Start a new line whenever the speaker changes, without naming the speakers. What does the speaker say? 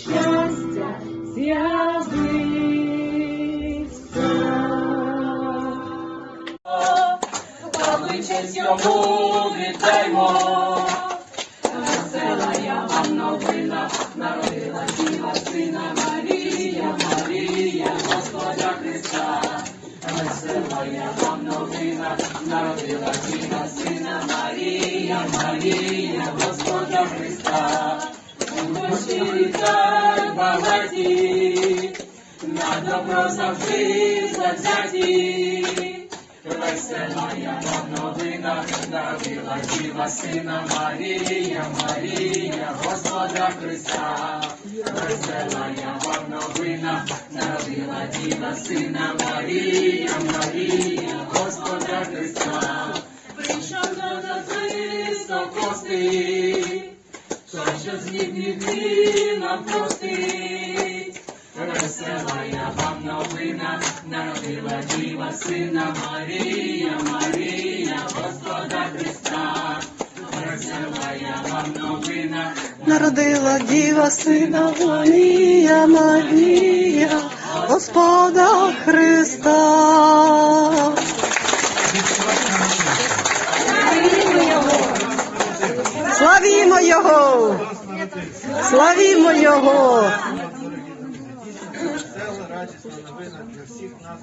щастя з'явився. Величесть йому віддаймо, весела я вам новина, народила діва сина Марія, Марія, Господа Христа. Весела я вам новина, народила діва сина Марія, Марія, Господа Христа. Господи, багаті, на добро завжди завзяті. Весела я вам новина, народила діва сина Марія, Марія, Господа Христа. Весела я вам новина, народила діва сина Марія, Марія, Господа Христа. Прийшов до Христо кости, той, що з них гріхи нам простить. Весела я вам новина, народила діва сина Марія, Марія, Господа Христа. Весела я вам новина,
Народила діва сина Марія, Марія, Господа Христа. Славімо Його! Славімо Його!
Весела, радісна новина для всіх нас.